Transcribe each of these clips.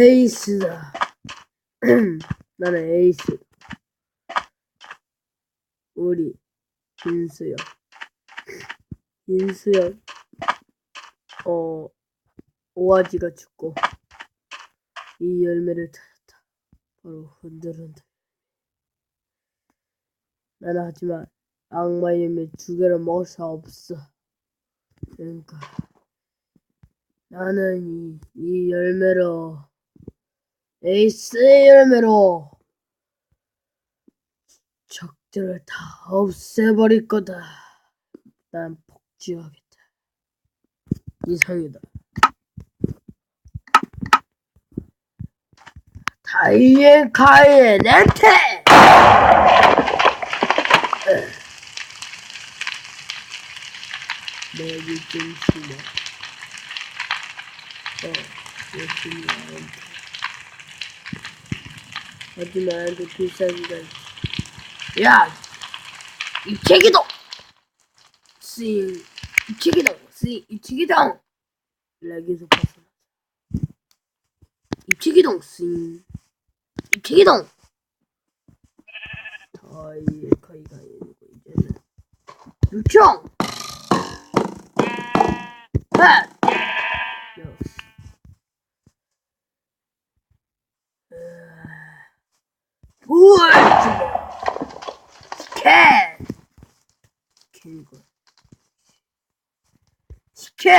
에이스다. 나는 에이스. 우리 인수야. 인수야. 어 오아지가 죽고 이 열매를 찾았다. 바로 흔들흔들. 나는 하지만 악마의 열매 두 개를 먹을 수 없어. 그러니까 나는 이, 이 열매로 에이스의 열매로 적들을 다 없애버릴 거다. 난 복지하겠다. 이상이다. 다이앤 카이의 렌테! 내기 좀 심해. 어, 열심히 하는데. 하지만 그 필살기가. 야! 입체기동! 씨, 입체기동! 씨, 입체기동! 렉에서 벗어나자. 입체기동! 씨, 입체기동! 다이 카이가 아니고 이제는 유총! 핫! 역시. 우월 스캔! 스캔이고. 스캔!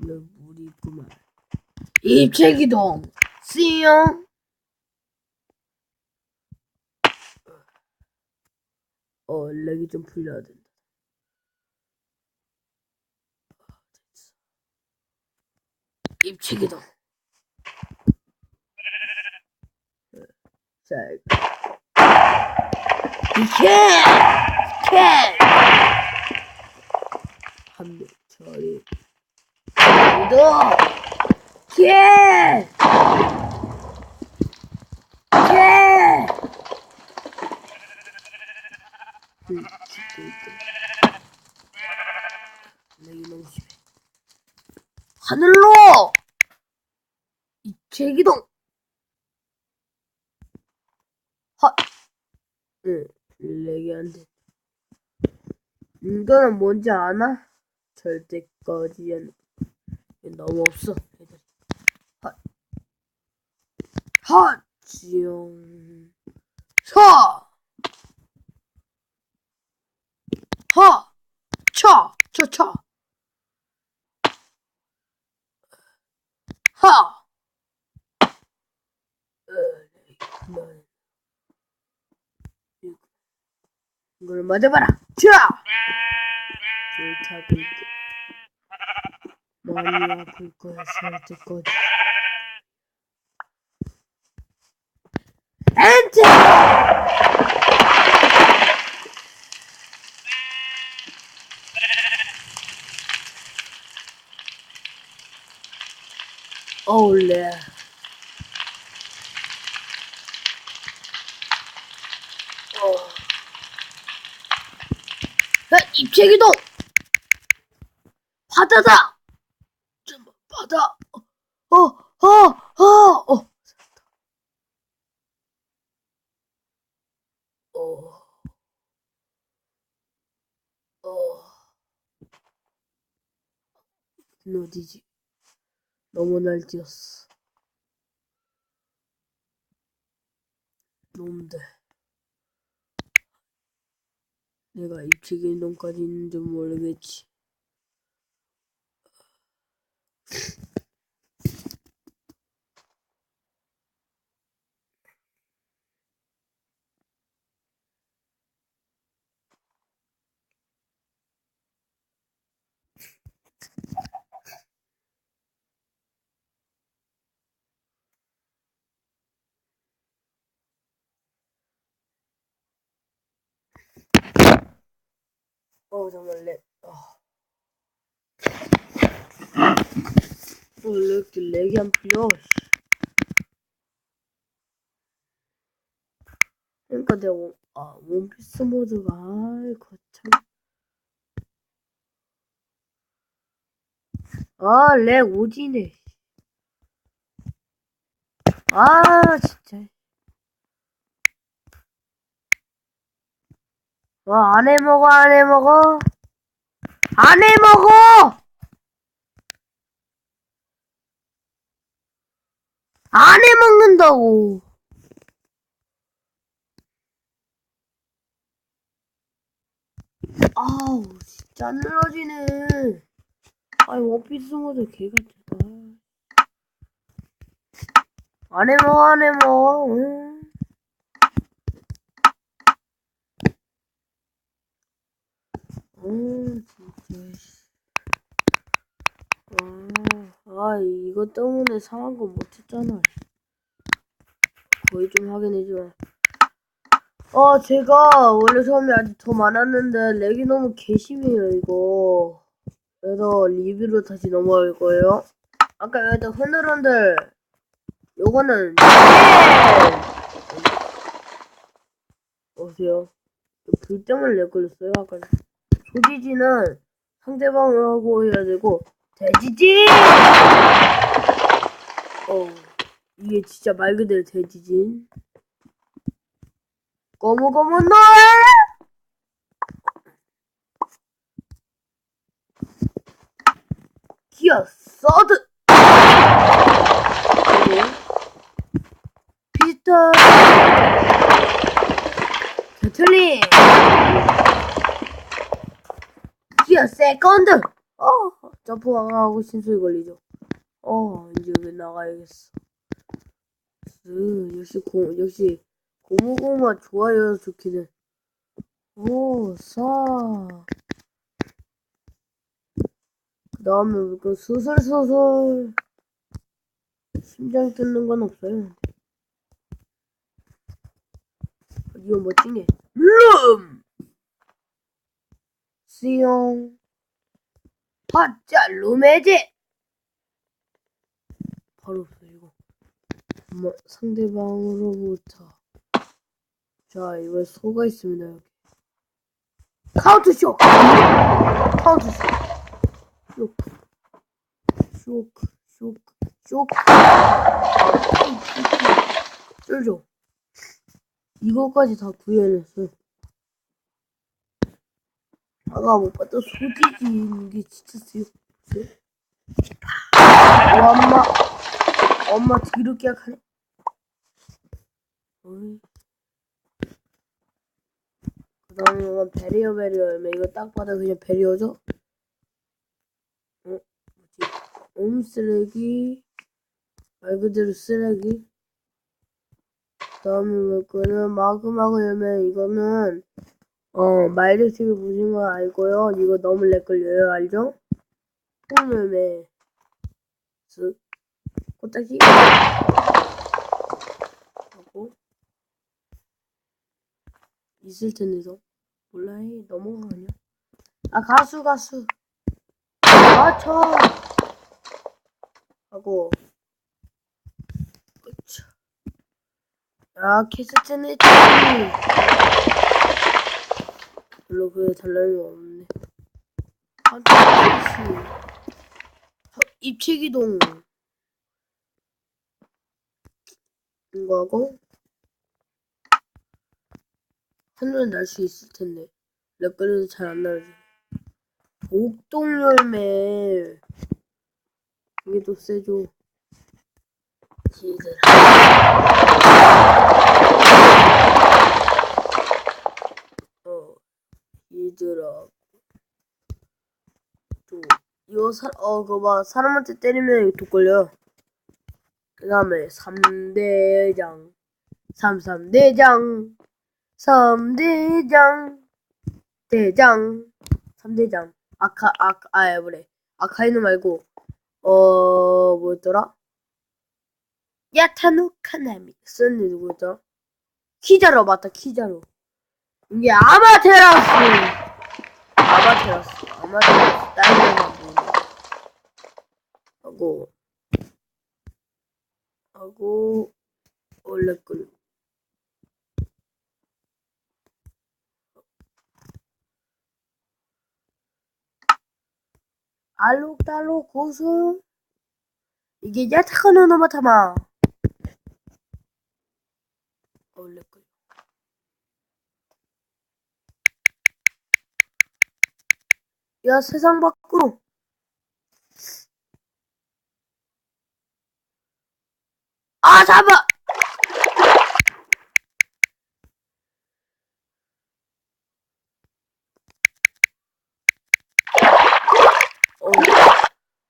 이거 물이 있구만. 입체기동! 씨용! 어, 렉이 좀 풀려야 된다. 입체기동. 자, 이렇게! 이렇게! 한 명, 저리. 너! 이렇게! 이렇게! 그, 진짜. 렉이 너무 심해. 하늘로! 입체기동! 하! 응, 렉이 안 돼. 이거는 뭔지 아나? 절대 꺼지 않는. 이게 너무 없어. 하! 하! 지용. 사! 하! 차! 차, 차! 하! გრმადებარა ჩა! თაკი მარია ფიკოსი კოჩ enter Oh, yeah. 입체기동! 바다다! 좀, 바다! 어, 어, 어, 어. 어. 어. 어디지? 너무 날뛰었어. 놈들. 내가 입체계 놈까지 있는 줄 모르겠지. 어 정말 렉. 어. 어, 렉, 렉이 안 풀려. 씨. 그러니까 내가 원, 아 원피스 모드가 아이 거참 아 렉 오지네 아 진짜 와 안 해 먹어 안 해 먹어? 안 해 먹어! 안 해 먹는다고! 아우 진짜 안 늘어지네. 아이 원피스 모드 개같다. 안 해 먹어 안 해 먹어. 응. 음 진짜. 씨. 아, 아 이거 때문에 상한 거 못했잖아. 거의 좀 했지만 어 제가 원래 처음에 아직 더 많았는데 렉이 너무 개심해요 이거. 그래서 리뷰로 다시 넘어갈 거예요. 아까 일단 흔들흔들 요거는 어세요? 불 때문에 렉 걸렸어요 아까 소지지는 상대방하고 해야 되고 돼지지! 어 이게 진짜 말 그대로 돼지진. 거무거무 노 기어 서드! 피터! 게틀 리 기어 세컨드 어 점프 강하고 신소리 걸리죠. 어 이제 여기 나가야겠어. 으 역시 고 역시 고무고무가 좋아요 좋기는. 오 사. 그 다음에 그 수술수술. 심장 뜯는 건 없어요. 이거 멋지네. 룸 수용 화자 룸해제. 바로 이거. 뭐 상대방으로부터 자 이번 소가 있습니다 여기. 카운트 쇼 카운트 쇼 쇼크 쇼크 쇼크. 쫄죠? 이거까지 다 구현했어요 아까 못 봤던 소지지 이게 진짜 쓰요 와 엄마 엄마 뒤로 깨약하네 어이. 그 다음에 이건 베리어 베리어 열매 이거 딱 봐도 그냥 베리어죠? 어? 뭐지? 옴 쓰레기 말 그대로 쓰레기 그 다음에 뭐 거는 마그마그 열매 이거는 어 마이드 TV 보신 거 알고요. 이거 너무 렉 걸려요. 알죠? 쓱 코딱지. 하고. 있을 텐데도. 몰라 해. 넘어가 그냥 아 가수 가수. 맞춰. 하고. 그쵸. 야 캐스트는 그게 달라임이 없네. 한쪽씩 입체기동. 이거 하고? 하늘은 날수 있을 텐데. 렉걸려도 잘안 나오지. 복동 열매. 이게 또 세죠. 지들 어 얘들아 또 이거 사, 어, 그거 봐. 사람한테 때리면 독 걸려. 그 다음에 3대장. 33대장. 3대장. 대장. 3대장. 아카, 아카, 아, 뭐래. 아카이누 말고, 어, 뭐였더라? 야타노 카나미. 쓰는 누구였더라? 키자로, 맞다, 키자로. 이게 아마테라스! 엄마 되었어. 엄마 되었어. 딸이랑 하고 하고 원래 글 알록달록 고수 이게 야타카노 노마타마 원래 글 야 세상 밖으로 아 잡아! 어,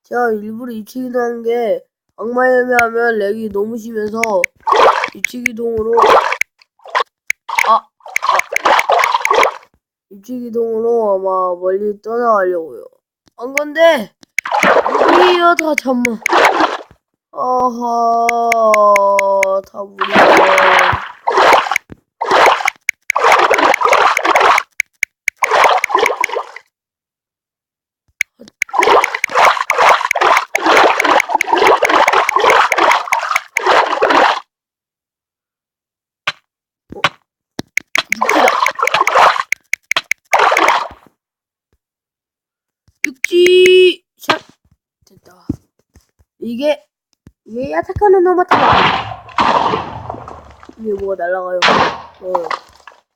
제가 일부러 입치기동 한게 악마 예매하면 렉이 너무 심해서 입치기동으로 아, 아 입치기동으로 아마 멀리 떠나가려고요. 안 건데 무리야 다 잠만. 아하 다 무리야. 육지다. 육지 샷 됐다. 이게 이게 야타카는 노마타마. 이게 뭐가 날라가요. 어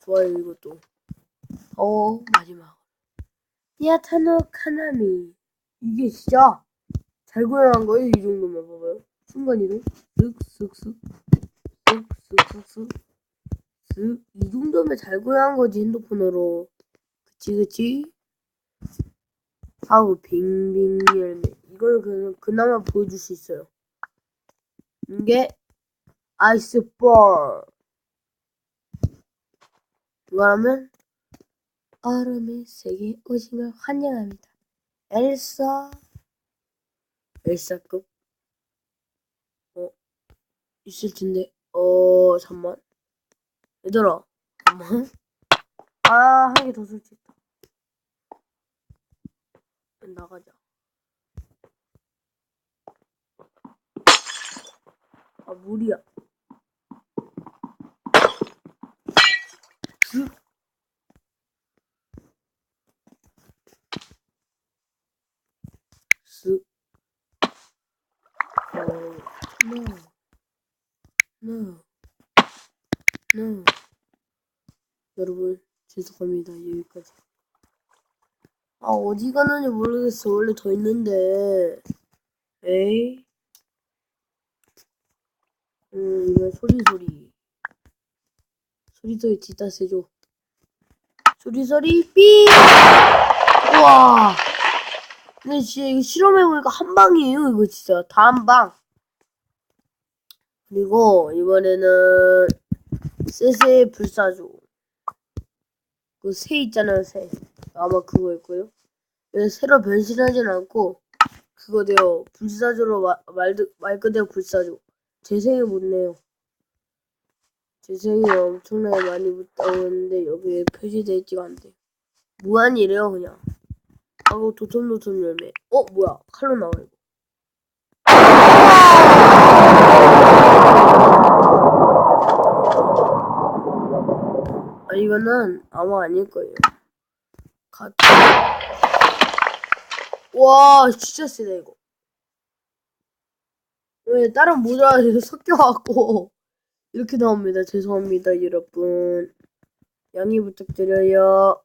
좋아요 이것도. 어 마지막. 야타노 카나미 이게 진짜 잘 고용한 거예요 이 정도면 봐봐요. 순간 이동 쓱쓱쓱 쓱쓱쓱쓱 쓱. 이 정도면 잘 구현한 거지 핸드폰으로 그치 그치 하고 빙빙 열매 그, 그나마 보여줄 수 있어요 이게 아이스볼 이거 하면 얼음의 세계 오신 걸 환영합니다 엘사 엘사급 어 있을 텐데 어 잠만 얘들아, 잠깐만. 아, 한 개더 설치 있다. 나가자. 아, 물이야. 여러분, 죄송합니다. 여기까지. 아, 어디 가는지 모르겠어. 원래 더 있는데. 에이. 음, 이거 소리 소리. 소리 소리 진짜 세죠. 소리 소리 삐! 우와! 근데 진짜 이거 실험해보니까 한 방이에요. 이거 진짜. 다 한 방. 그리고 이번에는 쎄쎄 불사조 그 새 있잖아요 새. 아마 그거일 거예요? 왜 새로 변신하진 않고 그거대요. 불사조로 마, 말, 말 그대로 불사조. 재생이 묻네요. 재생이 엄청나게 많이 묻다고 했는데 여기에 표시되어 있지가 않대 무한이래요 그냥. 하고 도톰도톰 열매. 어 뭐야. 칼로 나와 이거 이거는 아마 아닐 거예요. 가... 와, 진짜 세다, 이거. 왜, 다른 모자가 섞여갖고, 이렇게 나옵니다. 죄송합니다, 여러분. 양해 부탁드려요.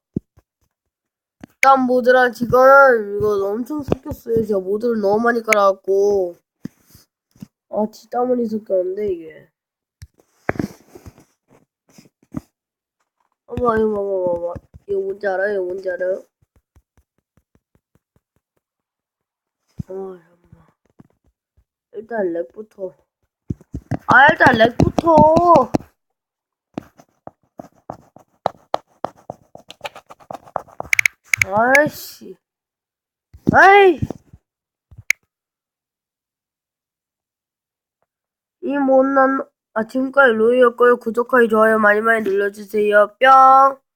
딴 모드랑 지금, 이거 엄청 섞였어요. 제가 모드를 너무 많이 깔아갖고. 아, 진짜 많이 섞였는데, 이게. 어머, 어머, 어머, 어머. 이거 뭔지 알아요? 이거 뭔지 알아요? 어, 잠깐만. 일단 렉부터. 아, 일단 렉부터. 아이씨. 아이. 이 못난, 아, 지금까지 로이였고요. 구독하기, 좋아요 많이 많이 눌러주세요. 뿅.